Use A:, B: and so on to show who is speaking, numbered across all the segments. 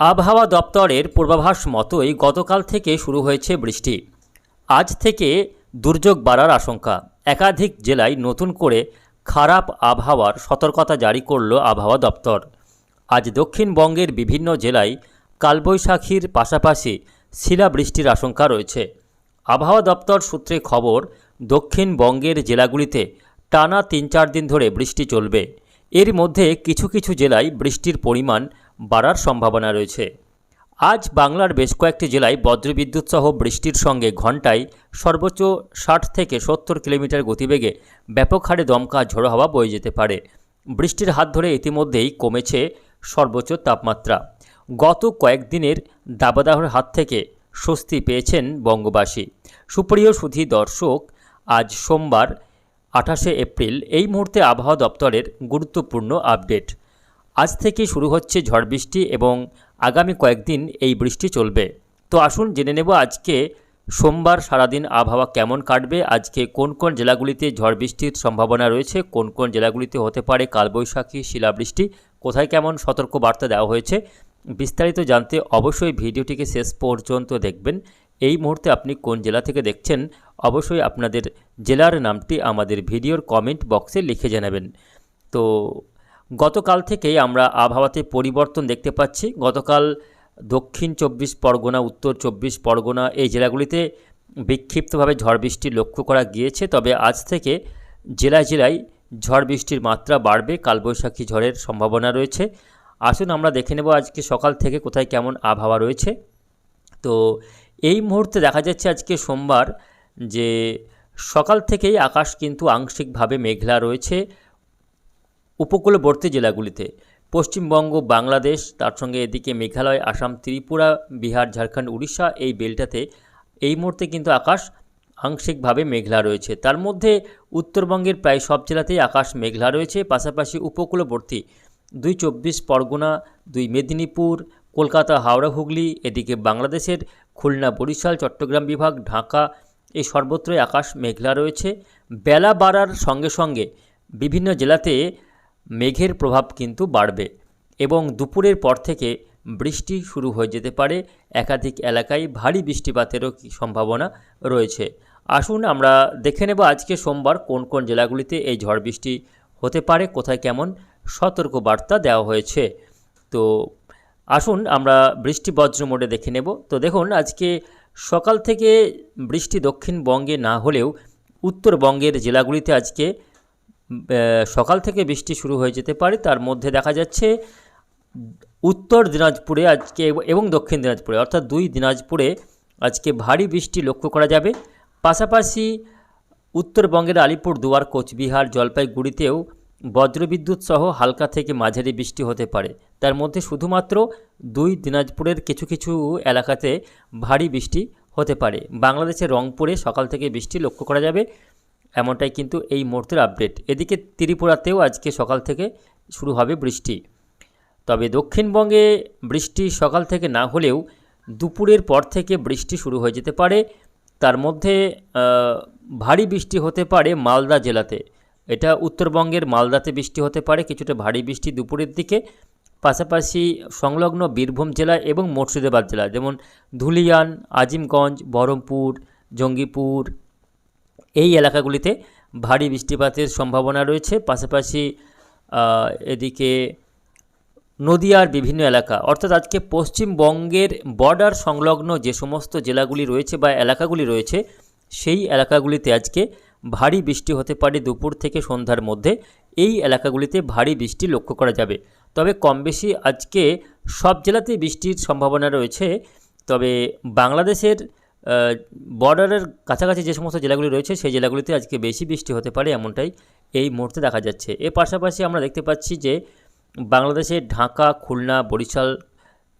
A: আবহাওয়া দপ্তরের পূর্বাভাস মতোই গতকাল থেকে শুরু হয়েছে বৃষ্টি। আজ থেকে দুর্যোগ বাড়ার আশঙ্কা। একাধিক জেলায় নতুন করে খারাপ আবহাওয়ার সতর্কতা জারি করল আবহাওয়া দপ্তর। আজ দক্ষিণবঙ্গের বিভিন্ন জেলায় কালবৈশাখীর পাশাপাশি শিলাবৃষ্টির আশঙ্কা রয়েছে। আবহাওয়া দপ্তর সূত্রে খবর, দক্ষিণবঙ্গের জেলাগুলিতে টানা তিন চার দিন ধরে বৃষ্টি চলবে। এর মধ্যে কিছু কিছু জেলায় বৃষ্টির পরিমাণ বাড়ার সম্ভাবনা রয়েছে। আজ বাংলার বেশ কয়েকটি জেলায় বজ্রবিদ্যুৎ সহ বৃষ্টির সঙ্গে ঘন্টায় সর্বোচ্চ ষাট থেকে সত্তর কিলোমিটার গতিবেগে ব্যাপক হারে দমকা ঝোড়ো হাওয়া বয়ে যেতে পারে। বৃষ্টির হাত ধরে ইতিমধ্যেই কমেছে সর্বোচ্চ তাপমাত্রা। গত কয়েকদিনের দাবাদাহর হাত থেকে স্বস্তি পেয়েছেন বঙ্গবাসী। সুপ্রিয় সুধী দর্শক, আজ সোমবার আঠাশে এপ্রিল এই মুহূর্তে আবহাওয়া দপ্তরের গুরুত্বপূর্ণ আপডেট। আজ থেকে শুরু হচ্ছে ঝড় বৃষ্টি এবং আগামী কয়েকদিন এই বৃষ্টি চলবে। তো আসুন জেনে নেব আজকে সোমবার সারাদিন আবহাওয়া কেমন কাটবে, আজকে কোন কোন জেলাগুলিতে ঝড় বৃষ্টির সম্ভাবনা রয়েছে, কোন কোন জেলাগুলিতে হতে পারে কালবৈশাখী শিলাবৃষ্টি, কোথায় কেমন সতর্ক বার্তা দেওয়া হয়েছে, বিস্তারিত জানতে অবশ্যই ভিডিওটিকে শেষ পর্যন্ত দেখবেন। এই মুহূর্তে আপনি কোন জেলা থেকে দেখছেন, অবশ্যই আপনাদের জেলার নামটি আমাদের ভিডিওর কমেন্ট বক্সে লিখে জানাবেন। তো গতকাল থেকেই আমরা আবহাওয়াতে পরিবর্তন দেখতে পাচ্ছি। গতকাল দক্ষিণ চব্বিশ পরগনা, উত্তর চব্বিশ পরগনা এই জেলাগুলিতে বিক্ষিপ্তভাবে ঝড় বৃষ্টি লক্ষ্য করা গিয়েছে। তবে আজ থেকে জেলায় জেলায় ঝড় বৃষ্টির মাত্রা বাড়বে, কালবৈশাখী ঝড়ের সম্ভাবনা রয়েছে। আসুন আমরা দেখে নেব আজকে সকাল থেকে কোথায় কেমন আবহাওয়া রয়েছে। তো এই মুহূর্তে দেখা যাচ্ছে আজকে সোমবার যে সকাল থেকেই আকাশ কিন্তু আংশিকভাবে মেঘলা রয়েছে। উপকূলবর্তী জেলাগুলিতে। পশ্চিমবঙ্গ, বাংলাদেশ, তার সঙ্গে এদিকে মেঘালয়, আসাম, ত্রিপুরা, বিহার, ঝাড়খণ্ড, উড়িষ্যা এই বেলটাতে এই মুহূর্তে কিন্তু আকাশ আংশিকভাবে মেঘলা রয়েছে। তার মধ্যে উত্তরবঙ্গের প্রায় সব জেলাতেই আকাশ মেঘলা রয়েছে। পাশাপাশি উপকূলবর্তী দুই চব্বিশ পরগনা, দুই মেদিনীপুর, কলকাতা, হাওড়া, হুগলি, এদিকে বাংলাদেশের খুলনা, বরিশাল, চট্টগ্রাম বিভাগ, ঢাকা এই সর্বত্রই আকাশ মেঘলা রয়েছে। বেলা বাড়ার সঙ্গে সঙ্গে বিভিন্ন জেলাতে মেঘের প্রভাব কিন্তু বাড়বে এবং দুপুরের পর থেকে বৃষ্টি শুরু হয়ে যেতে পারে। একাধিক এলাকায় ভারী বৃষ্টিপাতেরও সম্ভাবনা রয়েছে। আসুন আমরা দেখে নেব আজকে সোমবার কোন কোন জেলাগুলিতে এই ঝড় বৃষ্টি হতে পারে, কোথায় কেমন সতর্ক বার্তা দেওয়া হয়েছে। তো আসুন আমরা বৃষ্টি বজ্র মোডে দেখে নেব। তো দেখুন, আজকে সকাল থেকে বৃষ্টি দক্ষিণবঙ্গে না হলেও উত্তরবঙ্গের জেলাগুলিতে আজকে সকাল থেকে বৃষ্টি শুরু হয়ে যেতে পারে। তার মধ্যে দেখা যাচ্ছে, উত্তর দিনাজপুরে আজকে এবং দক্ষিণ দিনাজপুরে, অর্থাৎ দুই দিনাজপুরে আজকে ভারী বৃষ্টি লক্ষ্য করা যাবে। পাশাপাশি উত্তরবঙ্গের আলিপুর দুয়ার, কোচবিহার, জলপাইগুড়িতেও বজ্রবিদ্যুৎ সহ হালকা থেকে মাঝারি বৃষ্টি হতে পারে। তার মধ্যে শুধুমাত্র দুই দিনাজপুরের কিছু কিছু এলাকাতে ভারী বৃষ্টি হতে পারে। বাংলাদেশের রংপুরে সকাল থেকে বৃষ্টি লক্ষ্য করা যাবে। এমনটাই কিন্তু এই মুহূর্তের আপডেট এদিকে ত্রিপুরাতেও আজকে সকাল থেকে শুরু হবে বৃষ্টি। তবে দক্ষিণবঙ্গে বৃষ্টি সকাল থেকে না হলেও দুপুরের পর থেকে বৃষ্টি শুরু হয়ে যেতে পারে। তার মধ্যে ভারী বৃষ্টি হতে পারে মালদা জেলাতে। এটা উত্তরবঙ্গের মালদাতে বৃষ্টি হতে পারে, কিছুটা ভারী বৃষ্টি দুপুরের দিকে। পাশাপাশি সংলগ্ন বীরভূম জেলা এবং মুর্শিদাবাদ জেলা, যেমন ধুলিয়ান, আজিমগঞ্জ, বহরমপুর, জঙ্গিপুর এই এলাকাগুলিতে ভারী বৃষ্টিপাতের সম্ভাবনা রয়েছে। পাশাপাশি এদিকে নদিয়ার বিভিন্ন এলাকা, অর্থাৎ আজকে পশ্চিমবঙ্গের বর্ডার সংলগ্ন যে সমস্ত জেলাগুলি রয়েছে বা এলাকাগুলি রয়েছে, সেই এলাকাগুলিতে আজকে ভারী বৃষ্টি হতে পারে দুপুর থেকে সন্ধ্যার মধ্যে। এই এলাকাগুলিতে ভারী বৃষ্টি লক্ষ্য করা যাবে। তবে কম বেশি আজকে সব জেলাতেই বৃষ্টির সম্ভাবনা রয়েছে। তবে বাংলাদেশের বর্ডারের কাছাকাছি যে সমস্ত জেলাগুলি রয়েছে, সেই জেলাগুলিতে আজকে বেশি বৃষ্টি হতে পারে এমনটাই এই মুহূর্তে দেখা যাচ্ছে। এর পাশাপাশি আমরা দেখতে পাচ্ছি যে বাংলাদেশে ঢাকা, খুলনা, বরিশাল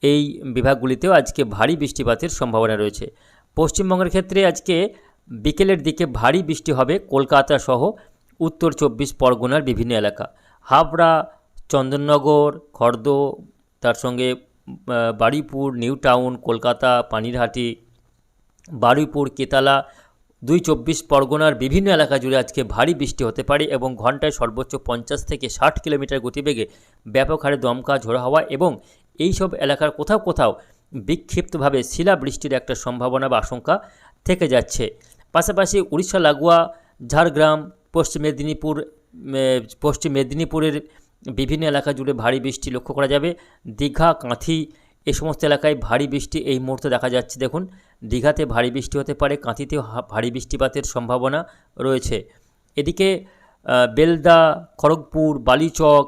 A: এই বিভাগগুলিতেও আজকে ভারী বৃষ্টিপাতের সম্ভাবনা রয়েছে। পশ্চিমবঙ্গের ক্ষেত্রে আজকে বিকেলের দিকে ভারী বৃষ্টি হবে কলকাতা সহ উত্তর চব্বিশ পরগনার বিভিন্ন এলাকা। হাবড়া, চন্দননগর, খর্দ, তার সঙ্গে বারুইপুর নিউ টাউন কলকাতা, পানিরহাটি বারুইপুর, কেতালা, দুই চব্বিশ পরগনার বিভিন্ন এলাকা জুড়ে আজকে ভারী বৃষ্টি হতে পারে এবং ঘন্টায় সর্বোচ্চ পঞ্চাশ থেকে ষাট কিলোমিটার গতিবেগে ব্যাপক হারে দমকা, ঝোড়ো হওয়া এবং এই সব এলাকার কোথাও কোথাও বিক্ষিপ্তভাবে শিলাবৃষ্টির একটা সম্ভাবনা বা আশঙ্কা থেকে যাচ্ছে। পাশাপাশি উড়িষ্যা, লাগোয়া, ঝাড়গ্রাম, পশ্চিম মেদিনীপুর পশ্চিম মেদিনীপুরের বিভিন্ন এলাকা জুড়ে ভারী বৃষ্টি লক্ষ্য করা যাবে। দীঘা, কাঁথি এই সমস্ত এলাকায় ভারী বৃষ্টি এই মুহূর্তে দেখা যাচ্ছে। দেখুন, দীঘাতে ভারী বৃষ্টি হতে পারে, কাঁথিতেও ভারী বৃষ্টিপাতের সম্ভাবনা রয়েছে। এদিকে বেলদা, খড়গপুর, বালিচক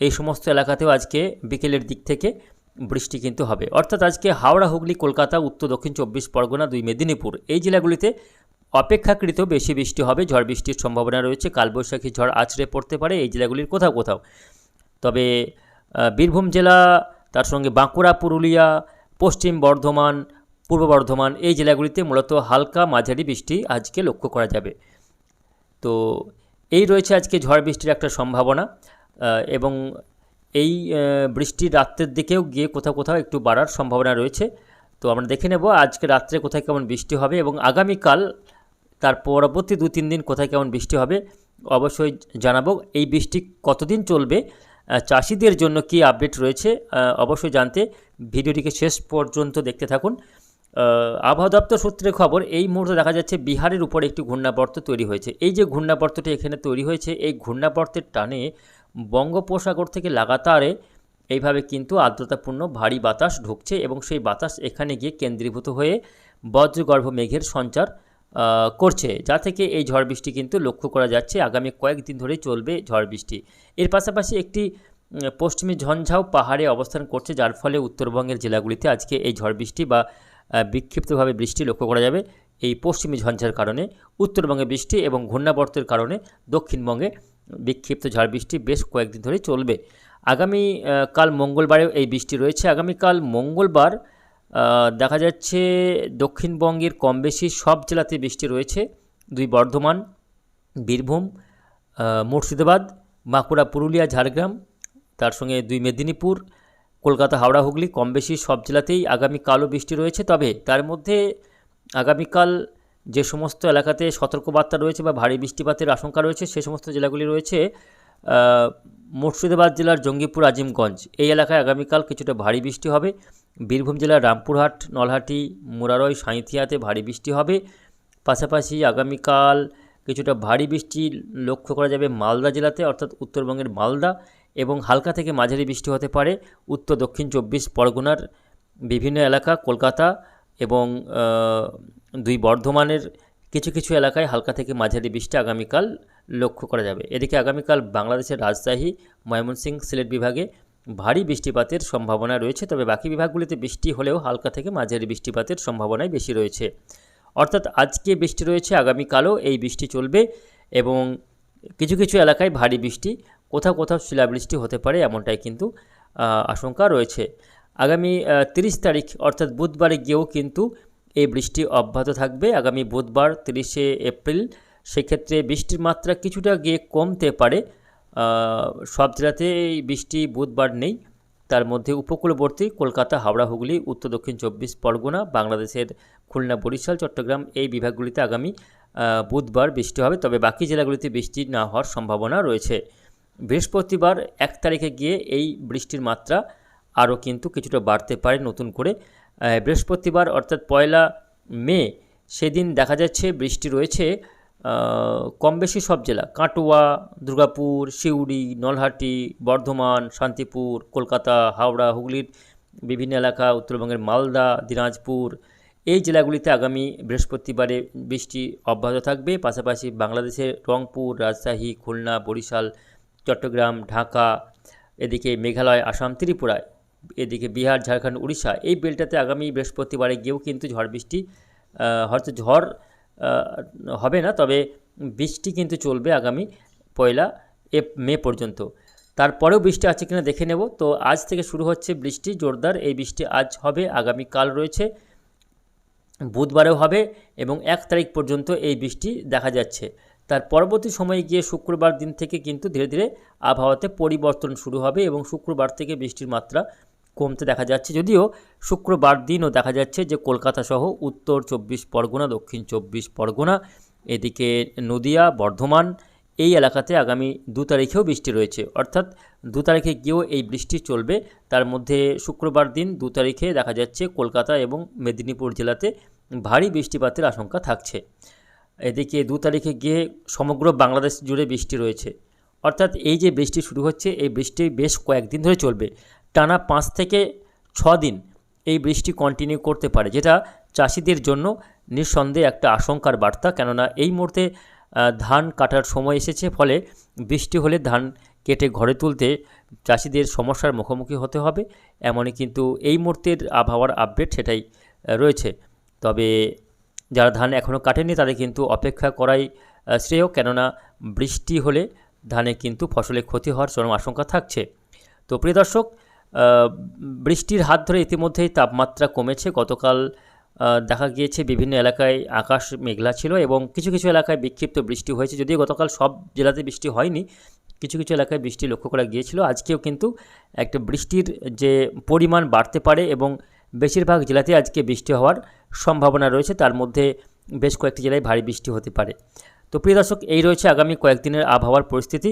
A: এই সমস্ত এলাকাতেও আজকে বিকেলের দিক থেকে বৃষ্টি কিন্তু হবে। অর্থাৎ আজকে হাওড়া, হুগলি, কলকাতা, উত্তর, দক্ষিণ চব্বিশ পরগনা, দুই মেদিনীপুর এই জেলাগুলিতে অপেক্ষাকৃত বেশি বৃষ্টি হবে। ঝড় বৃষ্টির সম্ভাবনা রয়েছে, কালবৈশাখী ঝড় আছড়ে পড়তে পারে এই জেলাগুলির কোথাও কোথাও। তবে বীরভূম জেলা তার সঙ্গে বাঁকুড়া, পুরুলিয়া, পশ্চিম বর্ধমান, পূর্ব বর্ধমান এই জেলাগুলিতে মূলত হালকা মাঝারি বৃষ্টি আজকে লক্ষ্য করা যাবে। তো এই রয়েছে আজকে ঝড় বৃষ্টির একটা সম্ভাবনা এবং এই বৃষ্টি রাত্রের দিকেও গিয়ে কোথাও কোথাও একটু বাড়ার সম্ভাবনা রয়েছে। তো আমরা দেখে নেব আজকে রাত্রে কোথায় কেমন বৃষ্টি হবে এবং আগামীকাল, তার পরবর্তী দু তিন দিন কোথায় কেমন বৃষ্টি হবে, অবশ্যই জানাব। এই বৃষ্টি কতদিন চলবে চাষিদের জন্য কি আপডেট রয়েছে অবশ্যই জানতে ভিডিওটিকে শেষ পর্যন্ত দেখতে থাকুন। আবহাওয়া দপ্তর সূত্রে খবর, এই মুহূর্তে দেখা যাচ্ছে বিহারের উপর একটি ঘূর্ণাবর্ত তৈরি হয়েছে। এই যে ঘূর্ণাবর্তটি এখানে তৈরি হয়েছে, এই ঘূর্ণাবর্তের টানে বঙ্গোপসাগর থেকে লাগাতারে এইভাবে কিন্তু আর্দ্রতাপূর্ণ ভারী বাতাস ঢুকছে এবং সেই বাতাস এখানে গিয়ে কেন্দ্রীভূত হয়ে বজ্রগর্ভ মেঘের সঞ্চার করছে, যা থেকে এই ঝড় বৃষ্টি কিন্তু লক্ষ্য করা যাচ্ছে। আগামী কয়েকদিন ধরেই চলবে ঝড় বৃষ্টি। এর পাশাপাশি একটি পশ্চিমী ঝঞ্ঝাও পাহাড়ে অবস্থান করছে, যার ফলে উত্তরবঙ্গের জেলাগুলিতে আজকে এই ঝড় বৃষ্টি বা বিক্ষিপ্তভাবে বৃষ্টি লক্ষ্য করা যাবে। এই পশ্চিমী ঝঞ্ঝার কারণে, উত্তরবঙ্গে বৃষ্টি এবং ঘূর্ণাবর্তের কারণে দক্ষিণবঙ্গে বিক্ষিপ্ত ঝড় বৃষ্টি বেশ কয়েকদিন ধরে চলবে। আগামী কাল মঙ্গলবারেও এই বৃষ্টি রয়েছে। আগামীকাল মঙ্গলবার দেখা যাচ্ছে দক্ষিণবঙ্গের কম বেশি সব জেলাতে বৃষ্টি রয়েছে। দুই বর্ধমান, বীরভূম মুর্শিদাবাদ, বাঁকুড়া, পুরুলিয়া, ঝাড়গ্রাম, তার সঙ্গে দুই মেদিনীপুর, কলকাতা, হাওড়া, হুগলি কম বেশি সব জেলাতেই আগামীকালও বৃষ্টি রয়েছে। তবে তার মধ্যে আগামীকাল যে সমস্ত এলাকাতে সতর্কবার্তা রয়েছে বা ভারী বৃষ্টিপাতের আশঙ্কা রয়েছে, সে সমস্ত জেলাগুলি রয়েছে মুর্শিদাবাদ জেলার জঙ্গিপুর, আজিমগঞ্জ। এই এলাকায় আগামীকাল কিছুটা ভারী বৃষ্টি হবে। বীরভূম জেলার রামপুরহাট, নলহাটি, মুরারই, সাঁইথিয়াতে ভারী বৃষ্টি হবে। পাশাপাশি আগামীকাল কিছুটা ভারী বৃষ্টি লক্ষ্য করা যাবে মালদা জেলাতে, অর্থাৎ উত্তরবঙ্গের মালদা এবং হালকা থেকে মাঝারি বৃষ্টি হতে পারে। উত্তর দক্ষিণ চব্বিশ পরগনার বিভিন্ন এলাকা, কলকাতা এবং দুই বর্ধমানের কিছু কিছু এলাকায় হালকা থেকে মাঝারি বৃষ্টি আগামীকাল লক্ষ্য করা যাবে। এদিকে আগামীকাল বাংলাদেশের রাজশাহী, ময়মনসিংহ সিলেট বিভাগে ভারী বৃষ্টিপাতের সম্ভাবনা রয়েছে, তবে বাকি বিভাগগুলিতে বৃষ্টি হলেও হালকা থেকে মাঝারি বৃষ্টিপাতের সম্ভাবনাই বেশি রয়েছে। অর্থাৎ আজকে বৃষ্টি রয়েছে, আগামীকালও এই বৃষ্টি চলবে এবং কিছু কিছু এলাকায় ভারী বৃষ্টি, কোথাও কোথাও শিলাবৃষ্টি হতে পারে এমনটাই কিন্তু আশঙ্কা রয়েছে। আগামী তিরিশ তারিখ অর্থাৎ বুধবারে গিয়েও কিন্তু এই বৃষ্টি অব্যাহত থাকবে। আগামী বুধবার তিরিশে এপ্রিল, সেক্ষেত্রে বৃষ্টির মাত্রা কিছুটা গিয়ে কমতে পারে। সব জেলাতে এই বৃষ্টি বুধবার নেই। তার মধ্যে উপকূলবর্তী কলকাতা, হাওড়া, হুগলি, উত্তর, দক্ষিণ চব্বিশ পরগনা, বাংলাদেশের খুলনা, বরিশাল, চট্টগ্রাম এই বিভাগগুলিতে আগামী বুধবার বৃষ্টি হবে। তবে বাকি জেলাগুলিতে বৃষ্টি না হওয়ার সম্ভাবনা রয়েছে। বৃহস্পতিবার এক তারিখে গিয়ে এই বৃষ্টির মাত্রা আরও কিন্তু কিছুটা বাড়তে পারে নতুন করে। বৃহস্পতিবার অর্থাৎ পয়লা মে সেদিন দেখা যাচ্ছে বৃষ্টি রয়েছে কম বেশি সব জেলা। কাটোয়া, দুর্গাপুর, সিউড়ি, নলহাটি, বর্ধমান, শান্তিপুর, কলকাতা, হাওড়া, হুগলির বিভিন্ন এলাকা, উত্তরবঙ্গের মালদা, দিনাজপুর। এই জেলাগুলিতে আগামী বৃহস্পতিবারে বৃষ্টি অব্যাহত থাকবে। পাশাপাশি বাংলাদেশের রংপুর, রাজশাহী, খুলনা, বরিশাল, চট্টগ্রাম, ঢাকা, এদিকে মেঘালয়, আসাম ত্রিপুরায় এদিকে বিহার, ঝাড়খণ্ড, উড়িষ্যা। এই বেলটাতে আগামী বৃহস্পতিবারে গিয়েও কিন্তু ঝড় বৃষ্টি হয়তো ঝড় হবে না, তবে বৃষ্টি কিন্তু চলবে আগামী পয়লা এপ মে পর্যন্ত। তারপরেও বৃষ্টি আছে কিনা দেখে নেব। তো আজ থেকে শুরু হচ্ছে বৃষ্টি, জোরদার। এই বৃষ্টি আজ হবে, আগামী কাল রয়েছে, বুধবারেও হবে এবং এক তারিখ পর্যন্ত এই বৃষ্টি দেখা যাচ্ছে। তার পরবর্তী সময়ে গিয়ে শুক্রবার দিন থেকে কিন্তু ধীরে ধীরে আবহাওয়াতে পরিবর্তন শুরু হবে এবং শুক্রবার থেকে বৃষ্টির মাত্রা কমতে দেখা যাচ্ছে। যদিও শুক্রবার দিনও দেখা যাচ্ছে যে কলকাতা সহ উত্তর চব্বিশ পরগনা, দক্ষিণ চব্বিশ পরগনা, এদিকে নদিয়া, বর্ধমান এই এলাকাতে আগামী দু তারিখেও বৃষ্টি রয়েছে। অর্থাৎ দু তারিখে গিয়েও এই বৃষ্টি চলবে। তার মধ্যে শুক্রবার দিন দু তারিখে দেখা যাচ্ছে কলকাতা এবং মেদিনীপুর জেলাতে ভারী বৃষ্টিপাতের আশঙ্কা থাকছে। এদিকে দু তারিখে গিয়ে সমগ্র বাংলাদেশ জুড়ে বৃষ্টি রয়েছে। অর্থাৎ এই যে বৃষ্টি শুরু হচ্ছে, এই বৃষ্টি বেশ কয়েকদিন ধরে চলবে। টানা পাঁচ থেকে ছ দিন এই বৃষ্টি কন্টিনিউ করতে পারে, যেটা চাষিদের জন্য নিঃসন্দেহে একটা আশঙ্কার বার্তা। কেননা এই মুহূর্তে ধান কাটার সময় এসেছে, ফলে বৃষ্টি হলে ধান কেটে ঘরে তুলতে চাষিদের সমস্যার মুখোমুখি হতে হবে। এমনই কিন্তু এই মুহূর্তের আবহাওয়ার আপডেট সেটাই রয়েছে। তবে যারা ধান এখনও কাটেনি, তাদের কিন্তু অপেক্ষা করাই শ্রেয়। কেননা বৃষ্টি হলে ধানে কিন্তু ফসলে ক্ষতি হওয়ার চরম আশঙ্কা থাকছে। তো প্রিয় দর্শক বৃষ্টির হাত ধরে ইতিমধ্যেই তাপমাত্রা কমেছে। গতকাল দেখা গিয়েছে বিভিন্ন এলাকায় আকাশ মেঘলা ছিল এবং কিছু কিছু এলাকায় বিক্ষিপ্ত বৃষ্টি হয়েছে। যদিও গতকাল সব জেলাতে বৃষ্টি হয়নি, কিছু কিছু এলাকায় বৃষ্টি লক্ষ্য করা গিয়েছিল। আজকেও কিন্তু একটা বৃষ্টির যে পরিমাণ বাড়তে পারে এবং বেশিরভাগ জেলাতে আজকে বৃষ্টি হওয়ার সম্ভাবনা রয়েছে। তার মধ্যে বেশ কয়েকটি জেলায় ভারী বৃষ্টি হতে পারে। তো প্রিয় দর্শক, এই রয়েছে আগামী কয়েকদিনের আবহাওয়ার পরিস্থিতি।